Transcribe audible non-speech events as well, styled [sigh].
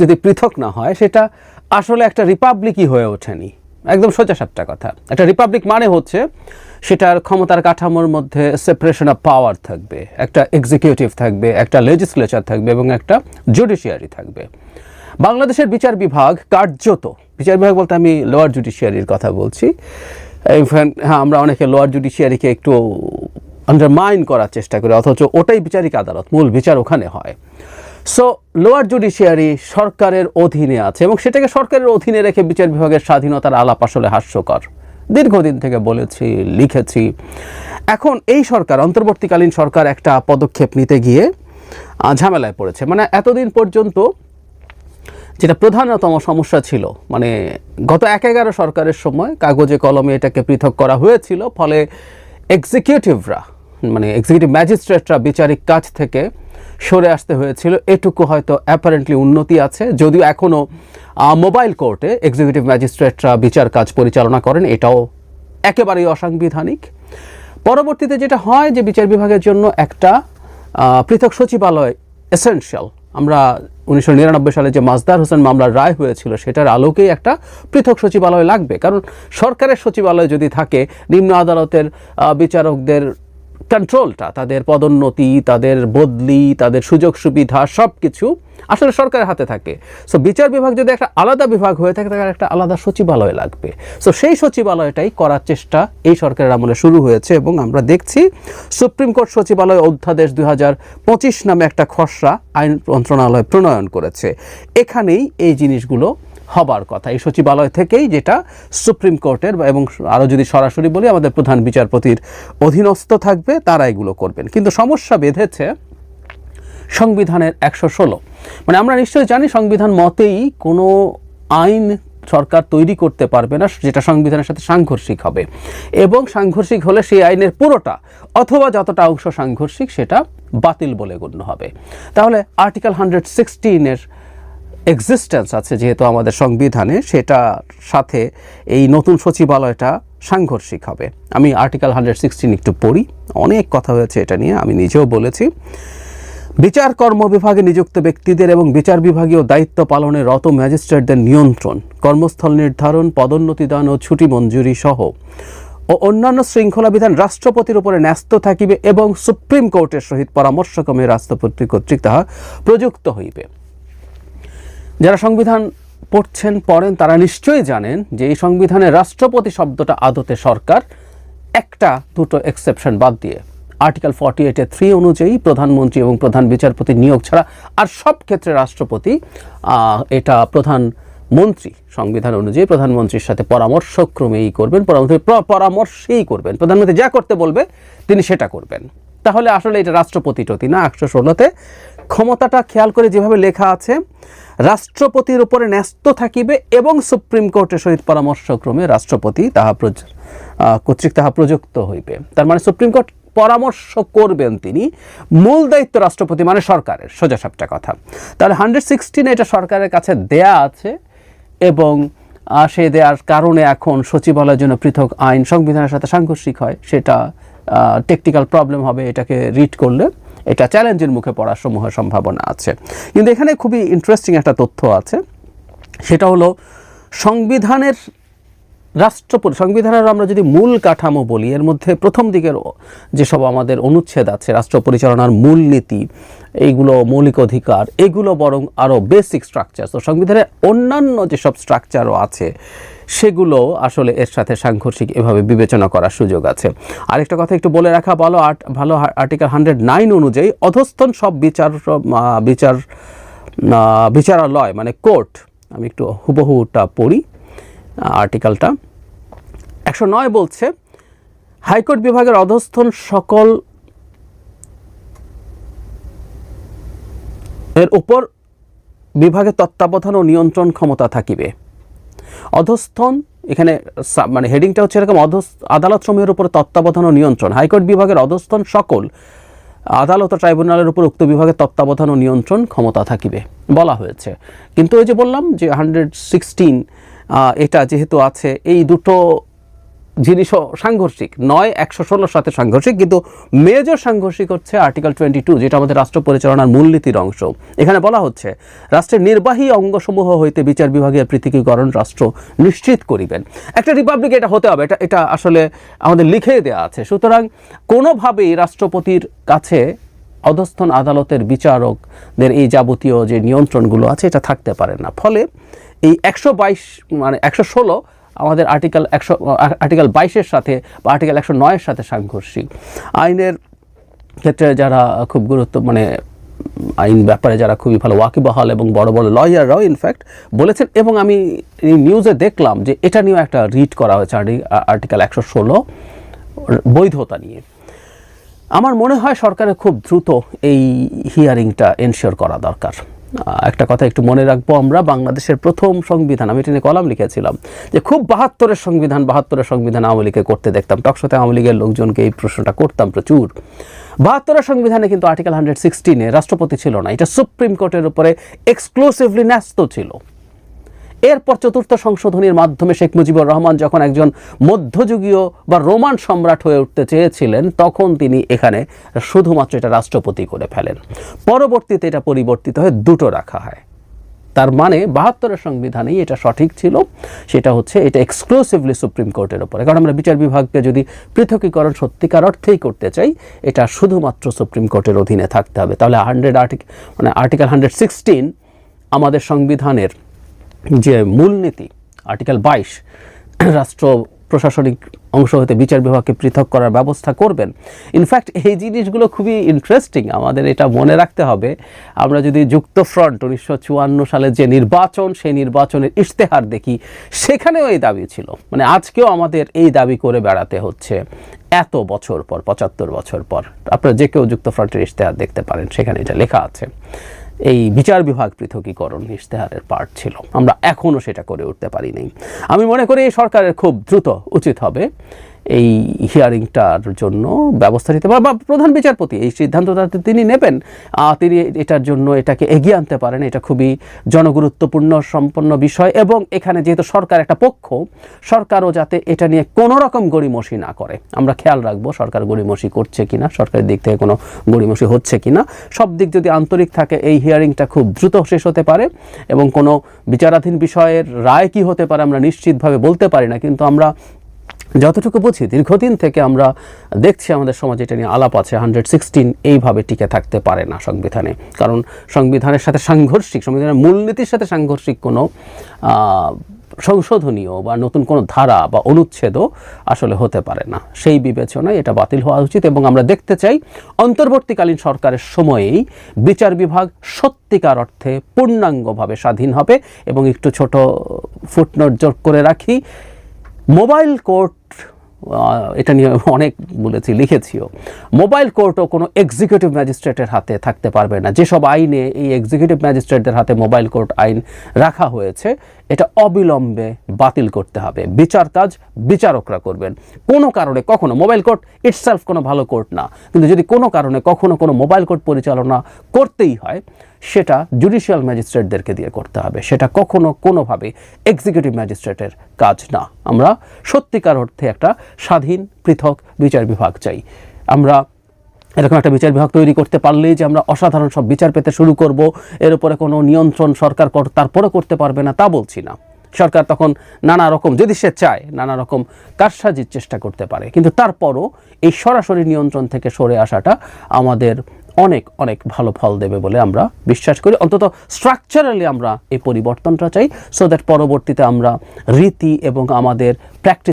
যদি পৃথক না হয়, সেটা আসলে একটা রিপাবলিকই হয়ে ওঠেনি। একদম সোজা সাপটা কথা। একটা রিপাবলিক মানে হচ্ছে সেটার ক্ষমতার কাঠামোর মধ্যে সেপারেশন অফ পাওয়ার থাকবে, একটা এক্সিকিউটিভ থাকবে, একটা লেজিসলেচার থাকবে এবং একটা জুডিশিয়ারি থাকবে। বাংলাদেশের বিচার বিভাগ কার্যত, বিচার বিভাগ বলতে আমি লোয়ার জুডিশিয়ারির কথা বলছি। হ্যাঁ আমরা অনেকে লোয়ার জুডিশিয়ারিকে একটু আন্ডারমাইন করার চেষ্টা করি, অথচ ওটাই বিচারিক আদালত, মূল বিচার ওখানে হয়। সো লোয়ার জুডিশিয়ারি সরকারের অধীনে আছে এবং সেটাকে সরকারের অধীনে রেখে বিচার বিভাগের স্বাধীনতার আলাপ আসলে হাস্যকর। দীর্ঘদিন থেকে বলেছি, লিখেছি। এখন এই সরকার, অন্তর্বর্তীকালীন সরকার একটা পদক্ষেপ নিতে গিয়ে ঝামেলায় পড়েছে। মানে এতদিন পর্যন্ত যেটা প্রধানতম সমস্যা ছিল মানে গত এক এগারো সরকারের সময় কাগজে কলমে এটাকে পৃথক করা হয়েছিল, ফলে এক্সিকিউটিভরা মানে এক্সিকিউটিভ ম্যাজিস্ট্রেটরা বিচারিক কাজ থেকে সরে আসতে হয়েছিল। এটুকু হয়তো অ্যাপারেন্টলি উন্নতি আছে। যদিও এখনও মোবাইল কোর্টে এক্সিকিউটিভ ম্যাজিস্ট্রেটরা বিচার কাজ পরিচালনা করেন, এটাও একেবারেই অসাংবিধানিক। পরবর্তীতে যেটা হয় যে বিচার বিভাগের জন্য একটা পৃথক সচিবালয় এসেনশিয়াল আমরা উনিশশো নিরানব্বই সালে যে মাজদার হোসেন মামলার রায় হয়েছিল, সেটার আলোকেই একটা পৃথক সচিবালয় লাগবে। কারণ সরকারের সচিবালয় যদি থাকে, নিম্ন আদালতের বিচারকদের কন্ট্রোলটা তাদের পদোন্নতি, তাদের বদলি, তাদের সুযোগ সুবিধা সব কিছু আসলে সরকারের হাতে থাকে। সো বিচার বিভাগ যদি একটা আলাদা বিভাগ হয়ে থাকে, তাহলে একটা আলাদা সচিবালয় লাগবে। সো সেই সচিবালয়টাই করার চেষ্টা এই সরকারের আমলে শুরু হয়েছে এবং আমরা দেখছি সুপ্রিম কোর্ট সচিবালয় অধ্যাদেশ দুই হাজার পঁচিশ নামে একটা খসড়া আইন মন্ত্রণালয় প্রণয়ন করেছে। এখানেই এই জিনিসগুলো হবার কথা। এই সচিবালয় থেকেই যেটা সুপ্রিম কোর্টের এবং আরও যদি সরাসরি বলি, আমাদের প্রধান বিচারপতির অধীনস্থ থাকবে, তারা এগুলো করবেন। কিন্তু সমস্যা বেঁধেছে সংবিধানের একশো ষোলো। মানে আমরা নিশ্চয়ই জানি সংবিধান মতেই কোনো আইন সরকার তৈরি করতে পারবে না, যেটা সংবিধানের সাথে সাংঘর্ষিক হবে। এবং সাংঘর্ষিক হলে সেই আইনের পুরোটা অথবা যতটা অংশ সাংঘর্ষিক, সেটা বাতিল বলে গণ্য হবে। তাহলে আর্টিকেল হান্ড্রেড সিক্সটিনের এক্সিস্টেন্স আছে যেহেতু আমাদের সংবিধানে সেটার সাথে এই নতুন সচিবালয়টা সাংঘর্ষিক হবে। আমি আর্টিকেল হান্ড্রেড সিক্সটিন একটু পড়ি, অনেক কথা হয়েছে এটা নিয়ে, আমি নিজেও বলেছি। বিচার কর্ম বিভাগে নিযুক্ত ব্যক্তিদের এবং বিচার বিভাগীয় দায়িত্ব পালনে রত ম্যাজিস্ট্রেটদের নিয়ন্ত্রণ, কর্মস্থল নির্ধারণ পদোন্নতি দান ও ছুটি মঞ্জুরি সহ। ও অন্যান্য শৃঙ্খলা বিধান রাষ্ট্রপতির উপরে ন্যস্ত থাকিবে এবং সুপ্রিম কোর্টের সহিত পরামর্শক্রমে রাষ্ট্রপতি কর্তৃক তাহা প্রযুক্ত হইবে। যারা সংবিধান পড়ছেন, পড়েন, তারা নিশ্চয়ই জানেন যে এই সংবিধানে রাষ্ট্রপতি শব্দটা আদতে সরকার, একটা দুটো এক্সেপশন বাদ দিয়ে। আর্টিকেল ফর্টি এইটের থ্রি অনুযায়ী প্রধানমন্ত্রী এবং প্রধান বিচারপতি নিয়োগ ছাড়া আর সব ক্ষেত্রে রাষ্ট্রপতি এটা প্রধান মন্ত্রী সংবিধান অনুযায়ী প্রধানমন্ত্রীর সাথে পরামর্শক্রমেই করবেন, পরামর্শ পরামর্শেই করবেন। প্রধানমন্ত্রী যা করতে বলবে, তিনি সেটা করবেন। তাহলে আসলে এটা রাষ্ট্রপতি টতি না, একশো ষোলোতে। ক্ষমতাটা খেয়াল করে যেভাবে লেখা আছে রাষ্ট্রপতির উপরে ন্যস্ত থাকিবে এবং সুপ্রিম কোর্টের সহিত পরামর্শক্রমে রাষ্ট্রপতি তাহা কর্তৃক তাহা প্রযুক্ত হইবে। তার মানে সুপ্রিম কোর্ট পরামর্শ করবেন তিনি, মূল দায়িত্ব রাষ্ট্রপতি মানে সরকারের, সোজা সাপটা কথা। তাহলে হান্ড্রেড সিক্সটিন এটা সরকারের কাছে দেয়া আছে এবং সে দেওয়ার কারণে এখন সচিবালয়ের জন্য পৃথক আইন সংবিধানের সাথে সাংঘর্ষিক হয়, সেটা টেকনিক্যাল প্রবলেম হবে, এটাকে রিড করলে। এটা চ্যালেঞ্জের মুখে পড়ার সমূহ সম্ভাবনা আছে। কিন্তু এখানে খুবই ইন্টারেস্টিং একটা তথ্য আছে। সেটা হলো, সংবিধানের রাষ্ট্রপতি সংবিধানের আমরা যদি মূল কাঠামো বলি, এর মধ্যে প্রথম দিকের যেসব আমাদের অনুচ্ছেদ আছে রাষ্ট্র পরিচালনার মূলনীতি, এইগুলো মৌলিক অধিকার, এগুলো বরং আরও বেসিক স্ট্রাকচার তো সংবিধানের অন্যান্য যেসব স্ট্রাকচারও আছে, সেগুলো আসলে এর সাথে সাংঘর্ষিক এভাবে বিবেচনা করার সুযোগ আছে। আরেকটা কথা একটু বলে রাখা, ভালো আর্ট ভালো আর্টিকেল হান্ড্রেড নাইন অনুযায়ী অধস্থন সব বিচার বিচার বিচারালয় মানে কোর্ট, আমি একটু হুবহুটা পড়ি। আর্টিকেলটা। একশো নয় বলছে, হাইকোর্ট বিভাগের অধস্থন সকল এর উপর বিভাগের তত্ত্বাবধান ও নিয়ন্ত্রণ ক্ষমতা থাকিবে। অধস্থন এখানে মানে হেডিংটা হচ্ছে এরকম অধ আদালত সমূহের উপর তত্ত্বাবধান ও নিয়ন্ত্রণ। হাইকোর্ট বিভাগের অধস্থন সকল আদালত ও ট্রাইব্যুনালের উপর উক্ত বিভাগের তত্ত্বাবধান ও নিয়ন্ত্রণ ক্ষমতা থাকিবে বলা হয়েছে। কিন্তু ওই যে বললাম যে হান্ড্রেড সিক্সটিন এটা যেহেতু আছে, এই দুটো জিনিসও সাংঘর্ষিক। নয়, একশো ষোলোর সাথে সাংঘর্ষিক, কিন্তু মেজর সাংঘর্ষিক হচ্ছে আর্টিকেল টোয়েন্টি টু যেটা আমাদের রাষ্ট্র পরিচালনার মূলনীতির অংশ। এখানে বলা হচ্ছে, রাষ্ট্রের নির্বাহী অঙ্গসমূহ হইতে বিচার বিভাগের পৃথকীকরণ রাষ্ট্র নিশ্চিত করিবেন। একটা রিপাবলিক এটা হতে হবে, এটা এটা আসলে আমাদের লিখে দেওয়া আছে। সুতরাং কোনোভাবেই রাষ্ট্রপতির কাছে অধস্থন আদালতের বিচারকদের এই যাবতীয় যে নিয়ন্ত্রণগুলো আছে, এটা থাকতে পারে না। ফলে এই একশো বাইশ মানে একশো ষোলো আমাদের আর্টিকেল একশো আর্টিকেল বাইশের সাথে বা আর্টিকেল একশো নয়ের সাথে সাংঘর্ষিক। আইনের ক্ষেত্রে যারা খুব গুরুত্ব মানে আইন ব্যাপারে যারা খুবই ভালো, ওয়াকিবহাল এবং বড় বড় লয়াররাও ইনফ্যাক্ট বলেছেন এবং আমি এই নিউজে দেখলাম যে এটা নিয়েও একটা রিড করা হয়েছে আর্টিকেল একশো ষোলো বৈধতা নিয়ে। আমার মনে হয় সরকারের খুব দ্রুত এই হিয়ারিংটা এনশিওর করা দরকার। একটা কথা একটু মনে রাখব আমরা, বাংলাদেশের প্রথম সংবিধান, আমি এটা নিয়ে কলাম লিখেছিলাম, যে খুব বাহাত্তরের সংবিধান বাহাত্তরের সংবিধান আওয়ামী লীগকে করতে দেখতাম। টকশোতে আওয়ামী লীগের লোকজনকে এই প্রশ্নটা করতাম প্রচুর। বাহাত্তরের সংবিধানে কিন্তু আর্টিকেল হান্ড্রেড সিক্সটিনে রাষ্ট্রপতি ছিল না, এটা সুপ্রিম কোর্টের উপরে এক্সক্লুসিভলি ন্যস্ত ছিল। এরপর চতুর্থ সংশোধনীর মাধ্যমে শেখ মুজিবুর রহমান যখন একজন মধ্যযুগীয় বা রোমান সম্রাট হয়ে উঠতে চেয়েছিলেন, তখন তিনি এখানে শুধুমাত্র এটা রাষ্ট্রপতি করে ফেলেন। পরবর্তীতে এটা পরিবর্তিত হয়ে দুটো রাখা হয়। তার মানে বাহাত্তরের সংবিধানেই এটা সঠিক ছিল, সেটা হচ্ছে এটা এক্সক্লুসিভলি সুপ্রিম কোর্টের উপরে। কারণ আমরা বিচার বিভাগকে যদি পৃথকীকরণ সত্যিকার অর্থেই করতে চাই, এটা শুধুমাত্র সুপ্রিম কোর্টের অধীনে থাকতে হবে। তাহলে হান্ড্রেড আর্টিক মানে আর্টিকেল হান্ড্রেড সিক্সটিন আমাদের সংবিধানের যে মূলনীতি আর্টিকেল বাইশ, রাষ্ট্র প্রশাসনিক অংশ হতে বিচার বিভাগকে পৃথক করার ব্যবস্থা করবেন। ইনফ্যাক্ট এই জিনিসগুলো খুবই ইন্টারেস্টিং আমাদের এটা মনে রাখতে হবে। আমরা যদি যুক্ত ফ্রন্ট উনিশশো সালের যে নির্বাচন, সেই নির্বাচনের ইশতেহার দেখি, সেখানেও এই দাবি ছিল। মানে আজকেও আমাদের এই দাবি করে বেড়াতে হচ্ছে। এত বছর পর, পঁচাত্তর বছর পর, আপনারা যে কেউ যুক্ত ফ্রন্টের ইশতেহার দেখতে পারেন, সেখানে এটা লেখা আছে। এই বিচার বিভাগ পৃথকীকরণ ইশতেহারের পার্ট ছিল। আমরা এখনও সেটা করে উঠতে পারি নাই আমি মনে করি এই সরকারের খুব দ্রুত উচিত হবে এই হিয়ারিংটার জন্য ব্যবস্থা নিতে পারে। বা প্রধান বিচারপতি, এই সিদ্ধান্তটা তিনি নেবেন। তিনি এটার জন্য এটাকে এগিয়ে আনতে পারেন। এটা খুবই জনগুরুত্বপূর্ণ, সম্পন্ন বিষয় এবং এখানে যেহেতু সরকার একটা পক্ষ, সরকারও যাতে এটা নিয়ে কোনো রকম গড়িমসি না করে। আমরা খেয়াল রাখব সরকার গড়িমসি করছে কিনা, সরকারের দিক থেকে কোনো গড়িমসি হচ্ছে কিনা। সব দিক যদি আন্তরিক থাকে, এই হিয়ারিংটা খুব দ্রুত শেষ হতে পারে এবং কোনো বিচারাধীন বিষয়ের রায় কি হতে পারে আমরা নিশ্চিতভাবে বলতে পারি না। কিন্তু আমরা যতটুকু বুঝি, দীর্ঘদিন থেকে আমরা দেখছি আমাদের সমাজে এটা নিয়ে আলাপ আছে হান্ড্রেড সিক্সটিন এইভাবে টিকে থাকতে পারে না সংবিধানে। কারণ সংবিধানের সাথে সাংঘর্ষিক, সংবিধানের মূলনীতির সাথে সাংঘর্ষিক কোনো সংশোধনীয় বা নতুন কোনো ধারা বা অনুচ্ছেদও আসলে হতে পারে না। সেই বিবেচনায় এটা বাতিল হওয়া উচিত এবং আমরা দেখতে চাই, অন্তর্বর্তীকালীন সরকারের সময়েই বিচার বিভাগ সত্যিকার অর্থে পূর্ণাঙ্গভাবে স্বাধীন হবে এবং একটু ছোট ফুটনোট যোগ করে রাখি। মোবাইল কোর্ট এটা নিয়ে [laughs] অনেক বলেছি, লিখেছিও। মোবাইল কোর্টও কোনো এক্সিকিউটিভ ম্যাজিস্ট্রেটের হাতে থাকতে পারবে না। যেসব আইনে এই এক্সিকিউটিভ ম্যাজিস্ট্রেটদের হাতে মোবাইল কোর্ট আইন রাখা হয়েছে, এটা অবিলম্বে বাতিল করতে হবে। বিচার কাজ বিচারকরা করবেন। কোনো কারণে কখনো মোবাইল কোর্ট ইটসেলফ কোনো ভালো কোর্ট না। কিন্তু যদি কোনো কারণে কখনো কোনো মোবাইল কোর্ট পরিচালনা করতেই হয় সেটা জুডিশিয়াল ম্যাজিস্ট্রেটদেরকে দিয়ে করতে হবে। সেটা কখনো কোনোভাবে এক্সিকিউটিভ ম্যাজিস্ট্রেটের কাজ না। আমরা সত্যিকার অর্থে একটা স্বাধীন, পৃথক বিচার বিভাগ চাই। আমরা এরকম একটা বিচার বিভাগ তৈরি করতে পারলেই যে আমরা অসাধারণ সব বিচার পেতে শুরু করব, এর উপরে কোনো নিয়ন্ত্রণ সরকার কর- তারপরে করতে পারবে না, তা বলছি না। সরকার তখন নানা রকম, যদি সে চায়, নানা রকম কারসাজির চেষ্টা করতে পারে। কিন্তু তারপরও এই সরাসরি নিয়ন্ত্রণ থেকে সরে আসাটা আমাদের অনেক অনেক ভালো ফল দেবে বলে আমরা বিশ্বাস করি। অন্তত স্ট্রাকচারালি আমরা এই পরিবর্তনটা চাই সো দ্যাট পরবর্তীতে আমরা রীতি এবং আমাদের প্র্যাকটিস